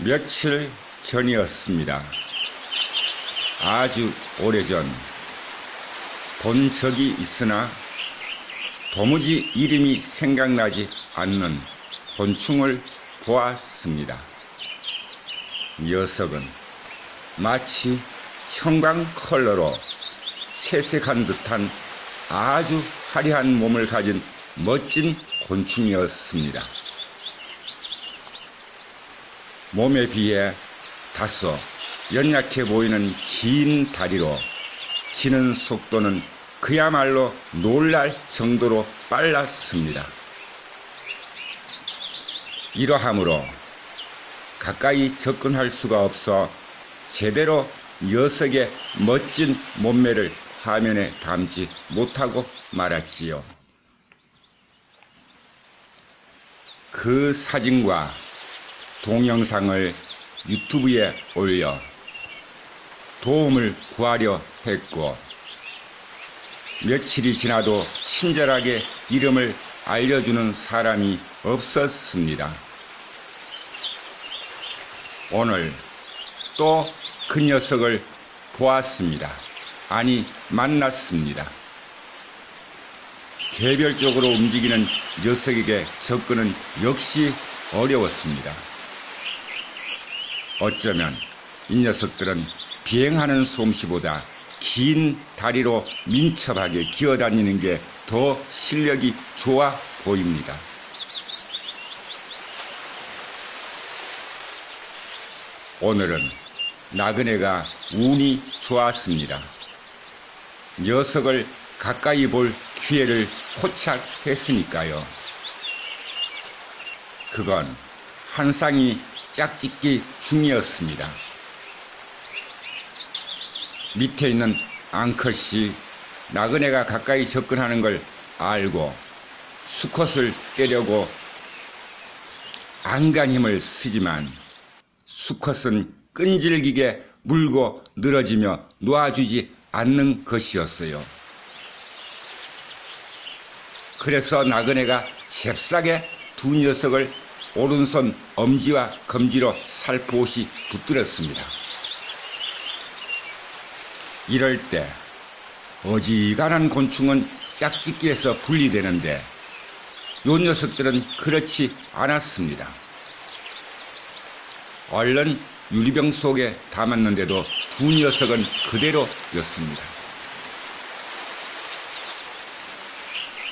며칠 전이었습니다. 아주 오래전 본 적이 있으나 도무지 이름이 생각나지 않는 곤충을 보았습니다. 녀석은 마치 형광 컬러로 세색한 듯한 아주 화려한 몸을 가진 멋진 곤충이었습니다. 몸에 비해 다소 연약해 보이는 긴 다리로 기는 속도는 그야말로 놀랄 정도로 빨랐습니다. 이러함으로 가까이 접근할 수가 없어 제대로 녀석의 멋진 몸매를 화면에 담지 못하고 말았지요. 그 사진과 동영상을 유튜브에 올려 도움을 구하려 했고 며칠이 지나도 친절하게 이름을 알려주는 사람이 없었습니다. 오늘 또 그 녀석을 보았습니다. 아니, 만났습니다. 개별적으로 움직이는 녀석에게 접근은 역시 어려웠습니다. 어쩌면 이 녀석들은 비행하는 솜씨보다 긴 다리로 민첩하게 기어다니는 게 더 실력이 좋아 보입니다. 오늘은 나그네가 운이 좋았습니다. 녀석을 가까이 볼 기회를 포착했으니까요. 그건 한 쌍이 짝짓기 중이었습니다. 밑에 있는 앙컷이 나그네가 가까이 접근하는 걸 알고 수컷을 때려고 안간 힘을 쓰지만 수컷은 끈질기게 물고 늘어지며 놓아주지 않는 것이었어요. 그래서 나그네가 잽싸게 두 녀석을 오른손 엄지와 검지로 살포시 붙들었습니다. 이럴 때 어지간한 곤충은 짝짓기에서 분리되는데 요 녀석들은 그렇지 않았습니다. 얼른 유리병 속에 담았는데도 두 녀석은 그대로였습니다.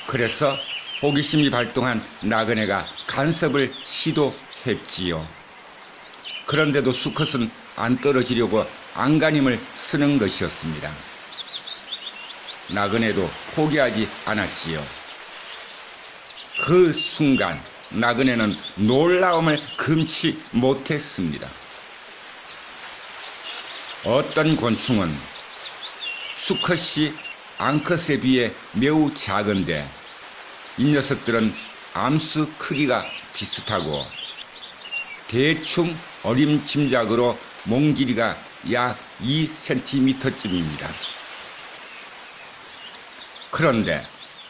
그래서 호기심이 발동한 나그네가 간섭을 시도했지요. 그런데도 수컷은 안 떨어지려고 안간힘을 쓰는 것이었습니다. 나그네도 포기하지 않았지요. 그 순간 나그네는 놀라움을 금치 못했습니다. 어떤 곤충은 수컷이 앙컷에 비해 매우 작은데 이 녀석들은 암수 크기가 비슷하고 대충 어림짐작으로 몸 길이가 약 2cm쯤입니다. 그런데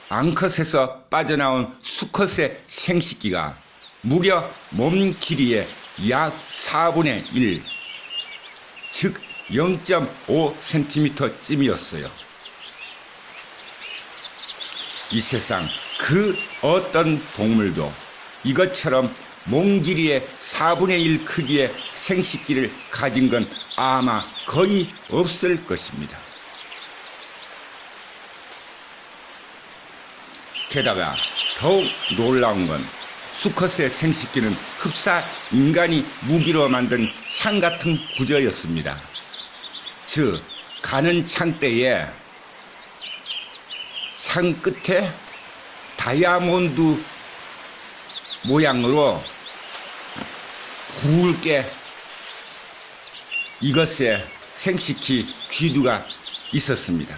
앙컷에서 빠져나온 수컷의 생식기가 무려 몸 길이의 약 4분의 1, 즉 0.5cm쯤이었어요. 이 세상 그 어떤 동물도 이것처럼 몸 길이의 4분의 1 크기의 생식기를 가진 건 아마 거의 없을 것입니다. 게다가 더욱 놀라운 건 수컷의 생식기는 흡사 인간이 무기로 만든 창 같은 구조였습니다. 즉, 가는 창대에 창 끝에 다이아몬드 모양으로 굵게 이것의 생식기 귀두가 있었습니다.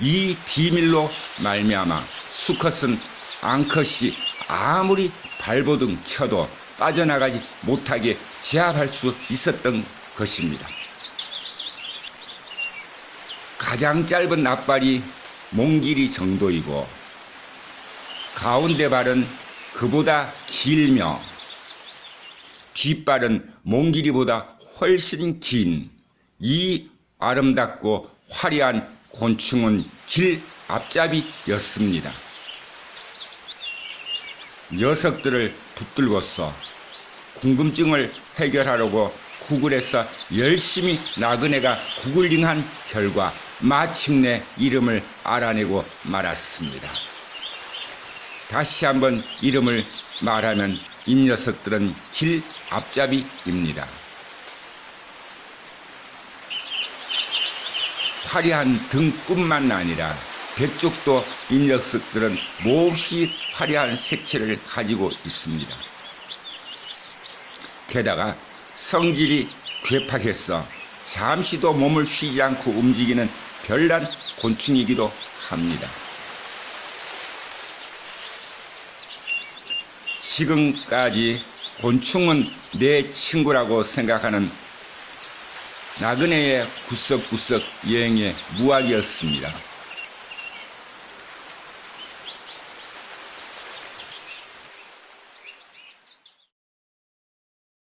이 비밀로 말미암아 수컷은 앙컷이 아무리 발버둥 쳐도 빠져나가지 못하게 제압할 수 있었던 것입니다. 가장 짧은 앞발이 몸 길이 정도이고 가운데 발은 그보다 길며 뒷발은 몽길이보다 훨씬 긴 이 아름답고 화려한 곤충은 길 앞잡이였습니다. 녀석들을 붙들고서 궁금증을 해결하려고 구글에서 열심히 나그네가 구글링한 결과 마침내 이름을 알아내고 말았습니다. 다시 한번 이름을 말하면 이 녀석들은 길 앞잡이입니다. 화려한 등뿐만 아니라 뱃쪽도 이 녀석들은 몹시 화려한 색채를 가지고 있습니다. 게다가 성질이 괴팍해서 잠시도 몸을 쉬지 않고 움직이는 별난 곤충이기도 합니다. 지금까지 곤충은 내 친구라고 생각하는 나그네의 구석구석 여행의 무학이었습니다.